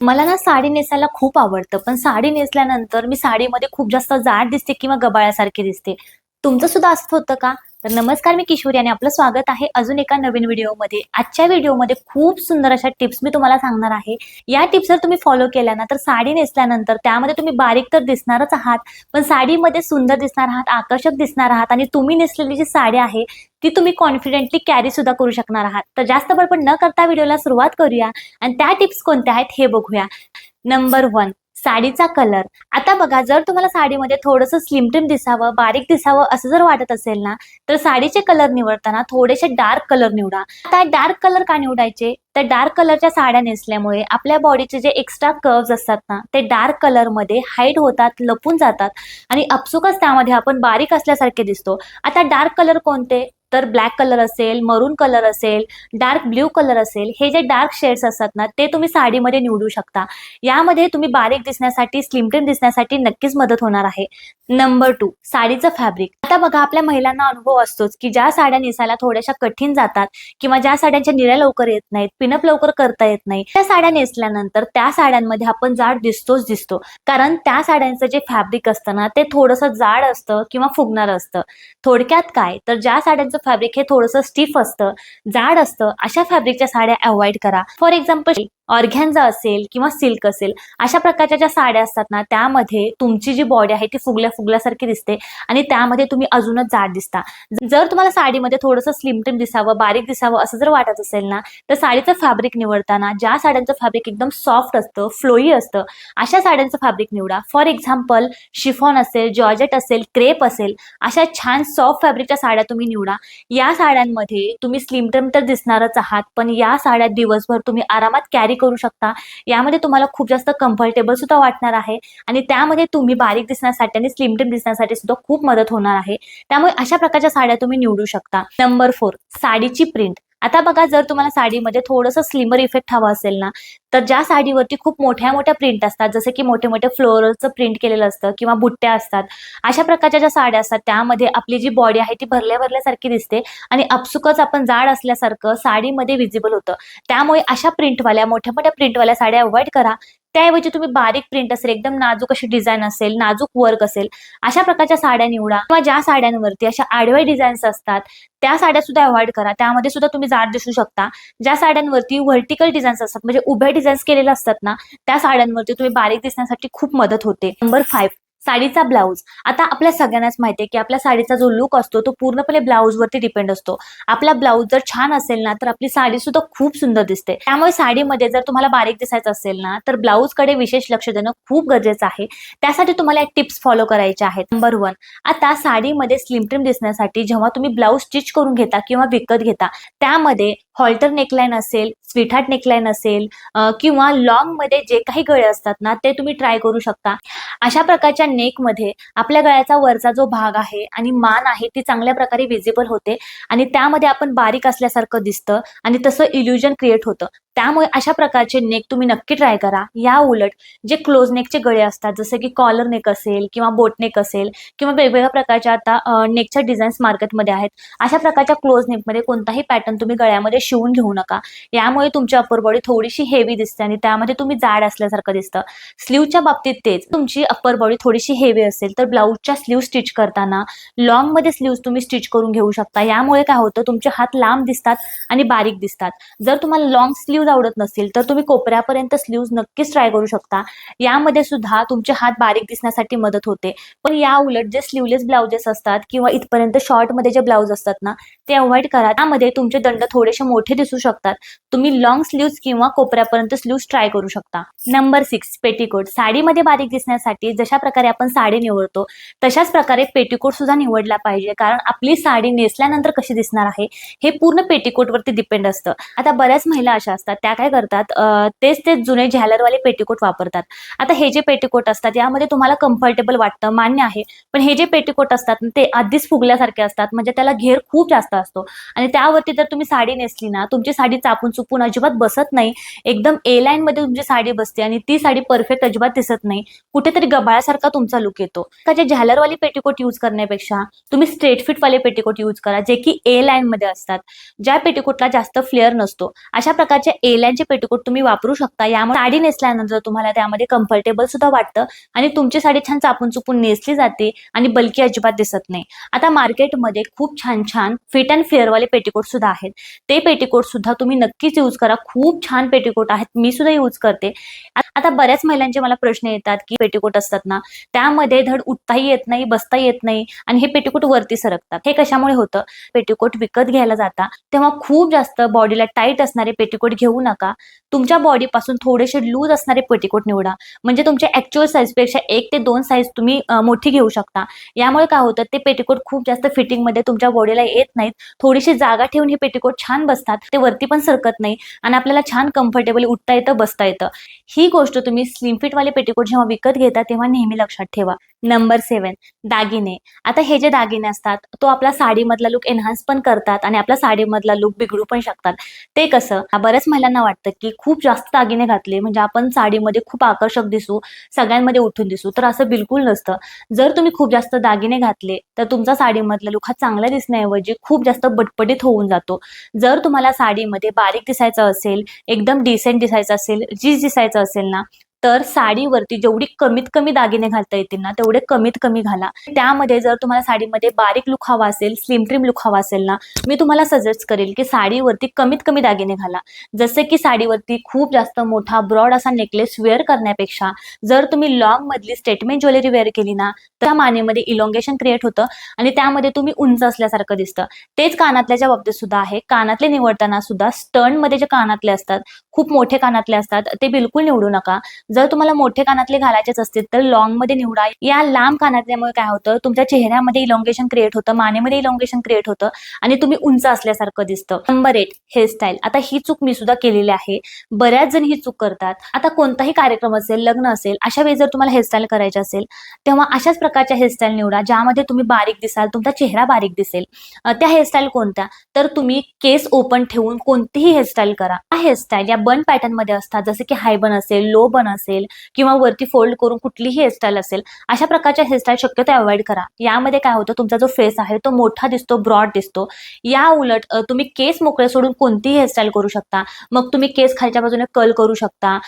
मला ना साडी नेसायला खूप आवडतं पण साडी नेसल्यानंतर मी साडीमध्ये खूप जास्त जाड दिसते किंवा गबाळ्यासारखी दिसते. तुमचं सुद्धा असंच होतं का? तर नमस्कार मी किशोरी आणि आपलं स्वागत आहे अजून एका नवीन व्हिडिओमध्ये. आजच्या व्हिडिओमध्ये खूप सुंदर अशा टिप्स मी तुम्हाला सांगणार आहे. या टिप्स जर तुम्ही फॉलो केल्या ना तर साडी नेसल्यानंतर त्यामध्ये तुम्ही बारीक तर दिसणारच आहात पण साडीमध्ये सुंदर दिसणार आहात आकर्षक दिसणार आहात आणि तुम्ही नेसलेली जी साडी आहे ती तुम्ही कॉन्फिडेंटली कॅरी सुद्धा करू शकणार आहात. तर जास्त बडबड न करता व्हिडिओला सुरुवात करूया आणि त्या टिप्स कोणत्या आहेत हे बघूया. नंबर वन साडीचा कलर आता बघा जर तुम्हाला साडीमध्ये थोडंसं स्लिम ट्रिम दिसावं बारीक दिसावं असं जर वाटत असेल ना तर साडीचे कलर निवडताना थोडेसे डार्क कलर निवडा. आता डार्क कलर का निवडायचे? तर डार्क कलरच्या साड्या नेसल्यामुळे आपल्या बॉडीचे जे एक्स्ट्रा कर्व्स असतात ना ते डार्क कलरमध्ये हाईड होतात लपून जातात. आणि अपसुकच त्यामध्ये आपण बारीक असल्यासारखे दिसतो. आता डार्क कलर कोणते? तर ब्लॅक कलर असेल मरून कलर असेल डार्क ब्ल्यू कलर असेल हे जे डार्क शेड्स असतात ना ते तुम्ही साडीमध्ये निवडू शकता. यामध्ये तुम्ही बारीक दिसण्यासाठी स्लिमटेन दिसण्यासाठी नक्कीच मदत होणार आहे. नंबर टू साडीचं फॅब्रिक आता बघा आपल्या महिलांना अनुभव असतोच की ज्या साड्या नेसायला थोड्याशा कठीण जातात किंवा ज्या साड्यांच्या निऱ्या लवकर येत नाहीत पिनअप लवकर करता येत नाही त्या साड्या नेसल्यानंतर त्या साड्यांमध्ये आपण जाड दिसतोच दिसतो. कारण त्या साड्यांचं जे फॅब्रिक असतं ना ते थोडंसं जाड असतं किंवा फुगणार असतं. थोडक्यात काय? तर ज्या साड्यांचं फॅब्रिक हे थोडंसं स्टिफ असतं जाड असतं अशा फॅब्रिकच्या साड्या अवॉइड करा. फॉर एक्झाम्पल ऑर्घ्यांजा असेल किंवा सिल्क असेल अशा प्रकारच्या ज्या साड्या असतात ना त्यामध्ये तुमची जी बॉडी आहे ती फुगल्या फुगल्यासारखी दिसते आणि त्यामध्ये तुम्ही अजूनच जाड दिसता. जर तुम्हाला साडीमध्ये थोडंसं स्लिम ट्रिम दिसावं बारीक दिसावं असं जर वाटत असेल ना तर साडीचं फॅब्रिक निवडताना ज्या साड्यांचं फॅब्रिक एकदम सॉफ्ट असतं फ्लोई असतं अशा साड्यांचं फॅब्रिक निवडा. फॉर एक्झाम्पल शिफॉन असेल जॉर्जेट असेल क्रेप असेल अशा छान सॉफ्ट फॅब्रिकच्या साड्या तुम्ही निवडा. या साड्यांमध्ये तुम्ही स्लिम ट्रिम तर दिसणारच आहात पण या साड्या दिवसभर तुम्ही आरामात कॅरी करू शकता. यामध्ये तुम्हाला खूप जास्त कम्फर्टेबल सुद्धा वाटणार आहे. आणि त्यामध्ये तुम्ही बारीक दिसण्यासाठी आणि स्लिम ट्रिम दिसण्यासाठी सुद्धा खूप मदत होणार आहे. त्यामुळे अशा प्रकारच्या साड्या तुम्ही निवडू शकता. नंबर फोर साडीची प्रिंट आता बघा जर तुम्हाला साडीमध्ये थोडंसं स्लिमर इफेक्ट हवा असेल ना तर ज्या साडीवरती खूप मोठ्या मोठ्या प्रिंट असतात जसे की मोठे मोठे फ्लोरलचं प्रिंट केलेलं असतं किंवा बुट्ट्या असतात अशा प्रकारच्या ज्या साड्या असतात त्यामध्ये आपली जी बॉडी आहे ती भरल्या भरल्यासारखी दिसते आणि अपसुकच आपण जाड असल्यासारखं साडीमध्ये विजिबल होतं. त्यामुळे अशा प्रिंटवाल्या मोठ्या मोठ्या प्रिंटवाल्या साड्या अवॉइड करा. त्याऐवजी तुम्ही बारीक प्रिंट असेल एकदम नाजूक अशी डिझाईन असेल नाजूक वर्क असेल अशा प्रकारच्या साड्या निवडा. किंवा ज्या साड्यांवरती अशा आडव्या डिझाईन्स असतात त्या साड्या सुद्धा अवॉइड करा. त्यामध्ये सुद्धा तुम्ही जाड दिसू शकता. ज्या साड्यांवरती व्हर्टिकल डिझाईन्स असतात म्हणजे उभ्या डिझाईन्स केलेल्या असतात ना त्या साड्यांवरती तुम्ही बारीक दिसण्यासाठी खूप मदत होते. नंबर फाईव्ह साडीचा ब्लाऊज. आता आपल्या सगळ्यांनाच माहिती आहे की आपल्या साडीचा जो लुक असतो तो पूर्णपणे ब्लाऊजवरती डिपेंड असतो. आपला ब्लाऊज जर छान असेल ना तर आपली साडी सुद्धा खूप सुंदर दिसते. त्यामुळे साडीमध्ये जर तुम्हाला बारीक दिसायचं असेल ना तर ब्लाऊजकडे विशेष लक्ष देणं खूप गरजेचं आहे. त्यासाठी तुम्हाला एक टिप्स फॉलो करायचे आहेत. नंबर वन आता साडीमध्ये स्लिम ट्रिम दिसण्यासाठी जेव्हा तुम्ही ब्लाऊज स्टिच करून घेता किंवा विकत घेता त्यामध्ये हॉल्टर नेकलाईन असेल स्वीटहार्ट नेकलाईन असेल किंवा लॉंगमध्ये जे काही गळे असतात ना ते तुम्ही ट्राय करू शकता. अशा प्रकारच्या नेकमध्ये आपल्या गळ्याचा वरचा जो भाग आहे आणि मान आहे ती चांगल्या प्रकारे विजिबल होते. आणि त्यामध्ये आपण बारीक असल्यासारखं दिसतं आणि तसं इल्युजन क्रिएट होतं. त्यामुळे अशा प्रकारचे नेक तुम्ही नक्की ट्राय करा. या उलट जे क्लोज नेकचे गळे असतात जसे की कॉलर नेक असेल किंवा बोट नेक असेल किंवा वेगवेगळ्या प्रकारच्या आता नेकच्या डिझाईन्स मार्केटमध्ये आहेत अशा प्रकारच्या क्लोज नेकमध्ये कोणताही पॅटर्न तुम्ही गळ्यामध्ये शिवून घेऊ नका. यामुळे तुमची अप्पर बॉडी थोडीशी हेवी दिसते आणि त्यामध्ये तुम्ही जाड असल्यासारखं दिसतं. स्लीवच्या बाबतीत तेच. तुमची अप्पर बॉडी थोडीशी हेवी असेल तर ब्लाऊजच्या स्लीव स्टिच करताना लॉंगमध्ये स्लीव्ह तुम्ही स्टिच करून घेऊ शकता. यामुळे काय होतं तुमचे हात लांब दिसतात आणि बारीक दिसतात. जर तुम्हाला लॉंग स्लीव आवडत नसेल तर तुम्ही कोपऱ्यापर्यंत स्लीव्ज नक्कीच ट्राय करू शकता. यामध्ये सुद्धा तुमचे हात बारीक दिसण्यासाठी मदत होते. पण या उलट जे स्लीवलेस ब्लाउजेस असतात किंवा इथपर्यंत शॉर्टमध्ये जे ब्लाउज असतात ना ते अवॉइड करा. त्यामध्ये तुमचे दंड थोडेसे मोठे दिसू शकतात. तुम्ही लॉंग स्लीव्ज किंवा कोपऱ्यापर्यंत स्लीव्ज ट्राय करू शकता. नंबर सिक्स पेटीकोट साडीमध्ये बारीक दिसण्यासाठी जशा प्रकारे आपण साडी निवडतो तशाच प्रकारे पेटीकोट सुद्धा निवडला पाहिजे. कारण आपली साडी नेसल्यानंतर कशी दिसणार आहे हे पूर्ण पेटीकोट वरती डिपेंड असतं. आता बऱ्याच महिला अशा असतात. त्या काय करतात तेच तेच जुने झॅलरवाले पेटीकोट वापरतात. आता हे जे पेटीकोट असतात यामध्ये तुम्हाला कम्फर्टेबल वाटतं मान्य आहे पण हे जे पेटीकोट असतात ते आधीच फुगल्यासारखे असतात म्हणजे त्याला घेर खूप जास्त असतो. आणि त्यावरती जर तुम्ही साडी नेसली ना तुमची साडी चापून चुपून अजिबात बसत नाही एकदम ए लाईन मध्ये तुमची साडी बसते आणि ती साडी परफेक्ट अजिबात दिसत नाही कुठेतरी गबाळासारखा तुमचा लुक येतो. का जे झालरवाली पेटीकोट यूज करण्यापेक्षा तुम्ही स्ट्रेट फिट वाले पेटीकोट यूज करा जे की ए लाईन मध्ये असतात ज्या पेटीकोटला जास्त फ्लेअर नसतो. अशा प्रकारचे एलांचे पेटीकोट तुम्ही वापरू शकता. यामुळे साडी नेसल्यानंतर तुम्हाला त्यामध्ये कम्फर्टेबल सुद्धा वाटतं आणि तुमची साडी छान चापून चुपून नेसली जाते आणि बल्की अजिबात दिसत नाही. आता मार्केटमध्ये खूप छान छान फिट अँड फेअरवाले पेटीकोट सुद्धा आहेत. ते पेटीकोट सुद्धा तुम्ही नक्कीच यूज करा. खूप छान पेटीकोट आहेत. मी सुद्धा यूज करते. आता बऱ्याच महिलांचे मला प्रश्न येतात की पेटीकोट असतात ना त्यामध्ये धड उठताही येत नाही बसता येत नाही आणि हे पेटीकोट वरती सरकतात. हे कशामुळे होतं? पेटीकोट विकत घ्यायला जाता तेव्हा खूप जास्त बॉडीला टाईट असणारे पेटीकोट घेऊ नका. तुमच्या बॉडीपासून थोडेसे लूज असणारे पेटीकोट निवडा. म्हणजे तुमच्या ऍक्च्युअल साईजपेक्षा एक ते दोन साईज तुम्ही मोठी घेऊ शकता. यामुळे काय होतं ते पेटीकोट खूप जास्त फिटिंगमध्ये तुमच्या बॉडीला येत नाहीत. थोडीशी जागा ठेवून हे पेटीकोट छान बसतात. ते वरती पण सरकत नाही आणि आपल्याला छान कम्फर्टेबल उठता येतं बसता येतं. ही गोष्ट तुम्ही स्लिम फिटवाले पेटीकोट जेव्हा विकत घेता तेव्हा नेहमी लक्षात ठेवा. नंबर सेवन दागिने. आता हे जे दागिने असतात तो आपला साडीमधला लुक एनहान्स पण करतात आणि आपला साडीमधला लुक बिघडू पण शकतात. ते कसं? बऱ्याच महिलांना वाटतं की खूप जास्त दागिने घातले म्हणजे आपण साडीमध्ये खूप आकर्षक दिसू सगळ्यांमध्ये उठून दिसू तर असं बिलकुल नसतं. जर तुम्ही खूप जास्त दागिने घातले तर तुमचा साडीमधला लुक हा चांगला दिसण्याऐवजी खूप जास्त बटपटीत होऊन जातो. जर तुम्हाला साडीमध्ये बारीक दिसायचं असेल एकदम डिसेंट दिसायचं असेल जीज दिसायचं असेल ना तर साडीवरती जेवढी कमीत कमी दागिने घालता येतील ना तेवढे कमीत कमी घाला. त्यामध्ये जर तुम्हाला साडीमध्ये बारीक लुक हवा असेल स्लिम ट्रिम लुक हवा असेल ना मी तुम्हाला सजेस्ट करेल की साडीवरती कमीत कमी दागिने घाला. जसे की साडीवरती खूप जास्त मोठा ब्रॉड असा नेकलेस वेअर करण्यापेक्षा जर तुम्ही लॉंग मधली स्टेटमेंट ज्वेलरी वेअर केली ना त्या मानेमध्ये इलॉंगेशन क्रिएट होतं आणि त्यामध्ये तुम्ही उंच असल्यासारखं दिसतं. तेच कानातल्याच्या बाबतीत सुद्धा आहे कानातले निवडताना सुद्धा स्टर्नमध्ये जे कानातले असतात खूप मोठे कानातले असतात ते बिलकुल निवडू नका. जर तुम्हाला मोठे कानातले घालायचेच असतील तर लॉंगमध्ये निवडा. या लांब कानातल्यामुळे काय होतं तुमच्या चेहऱ्यामध्ये इलॉंगेशन क्रिएट होतं मानेमध्ये इलॉंगेशन क्रिएट होतं आणि तुम्ही उंच असल्यासारखं दिसतं. नंबर एट हेअरस्टाईल आता ही चूक मी सुद्धा केलेली आहे. बऱ्याच जण ही चूक करतात. आता कोणताही कार्यक्रम असेल लग्न असेल अशा वेळी जर तुम्हाला हेअरस्टाईल करायची असेल तेव्हा अशाच प्रकारच्या हेअरस्टाईल निवडा ज्यामध्ये तुम्ही बारीक दिसाल तुमचा चेहरा बारीक दिसेल. त्या हेअरस्टाईल कोणत्या? तर तुम्ही केस ओपन ठेवून कोणतीही हेअरस्टाईल करा. हा हेअरस्टाईल या बन पॅटर्नमध्ये असतात जसे की हाय बन असेल लो बन असेल किंवा वरती फोल्ड करून कुठलीही हेअरस्टाईल असेल अशा प्रकारच्या हेअरस्टाईल शक्यतो अवॉइड करा. यामध्ये काय होतं तुमचा जो फेस आहे तो मोठा दिसतो ब्रॉड दिसतो. या उलट तुम्ही केस मोकळे सोडून कोणतीही हेअरस्टाईल करू शकता. मग तुम्ही केस खालच्या बाजूने कल करू शकता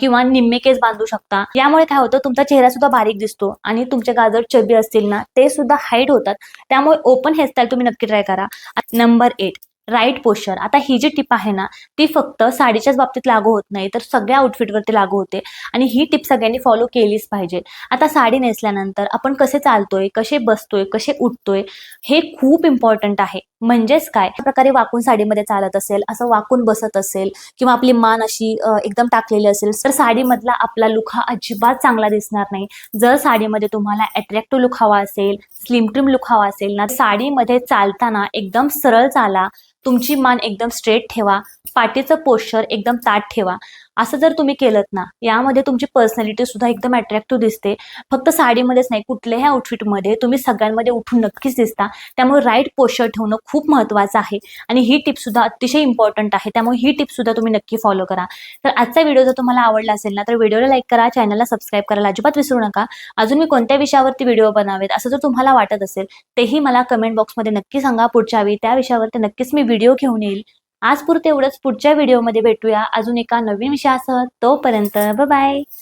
किंवा निम्मे केस बांधू शकता. यामुळे काय होतं तुमचा चेहरा सुद्धा बारीक दिसतो आणि तुमचे गाजर चबी असतील ना ते सुद्धा हाईट होतात. त्यामुळे ओपन हेअरस्टाईल तुम्ही नक्की ट्राय करा. नंबर एट राईट पोश्चर आता ही जी टिप आहे ना ती फक्त साडीच्याच बाबतीत लागू होत नाही तर सगळ्या आउटफिटवरती लागू होते. आणि ही टिप सगळ्यांनी फॉलो केलीच पाहिजे. आता साडी नेसल्यानंतर आपण कसे चालतोय कसे बसतोय कसे उठतोय हे खूप इम्पॉर्टंट आहे. म्हणजेच काय? प्रकारे वाकून साडीमध्ये चालत असेल असं वाकून बसत असेल किंवा आपली मान अशी एकदम टाकलेली असेल तर साडीमधला आपला लुक हा अजिबात चांगला दिसणार नाही. जर साडीमध्ये तुम्हाला अट्रॅक्टिव्ह लुक हवा असेल स्लिम ट्रिम लुक हवा असेल ना साडीमध्ये चालताना एकदम सरळ चाला. तुमची मान एकदम स्ट्रेट ठेवा. पाठीचं पोश्चर एकदम ताट ठेवा. असं जर तुम्ही केलं ना यामध्ये तुमची पर्सनॅलिटी सुद्धा एकदम अट्रॅक्टिव्ह दिसते. फक्त साडीमध्येच नाही कुठल्याही आउटफिटमध्ये तुम्ही सगळ्यांमध्ये उठून नक्कीच दिसता. त्यामुळे राईट पोश्चर ठेवणं खूप महत्त्वाचं आहे. आणि ही टिप सुद्धा अतिशय इम्पॉर्टंट आहे. त्यामुळे ही टिप सुद्धा तुम्ही नक्की फॉलो करा. तर आजचा व्हिडिओ जर तुम्हाला आवडला असेल ना तर व्हिडिओला लाईक करा चॅनलला सबस्क्राईब करायला अजिबात विसरू नका. अजून मी कोणत्या विषयावरती व्हिडिओ बनावेत असं जर तुम्हाला वाटत असेल तेही मला कमेंट बॉक्समध्ये नक्की सांगा. पुढच्या वेळी त्या विषयावरती नक्कीच मी व्हिडिओ घेऊन येईल. आज पुरते एवढंच. पुढच्या व्हिडिओमध्ये भेटूया. अजून एका नवीन विषयासह तोपर्यंत बाय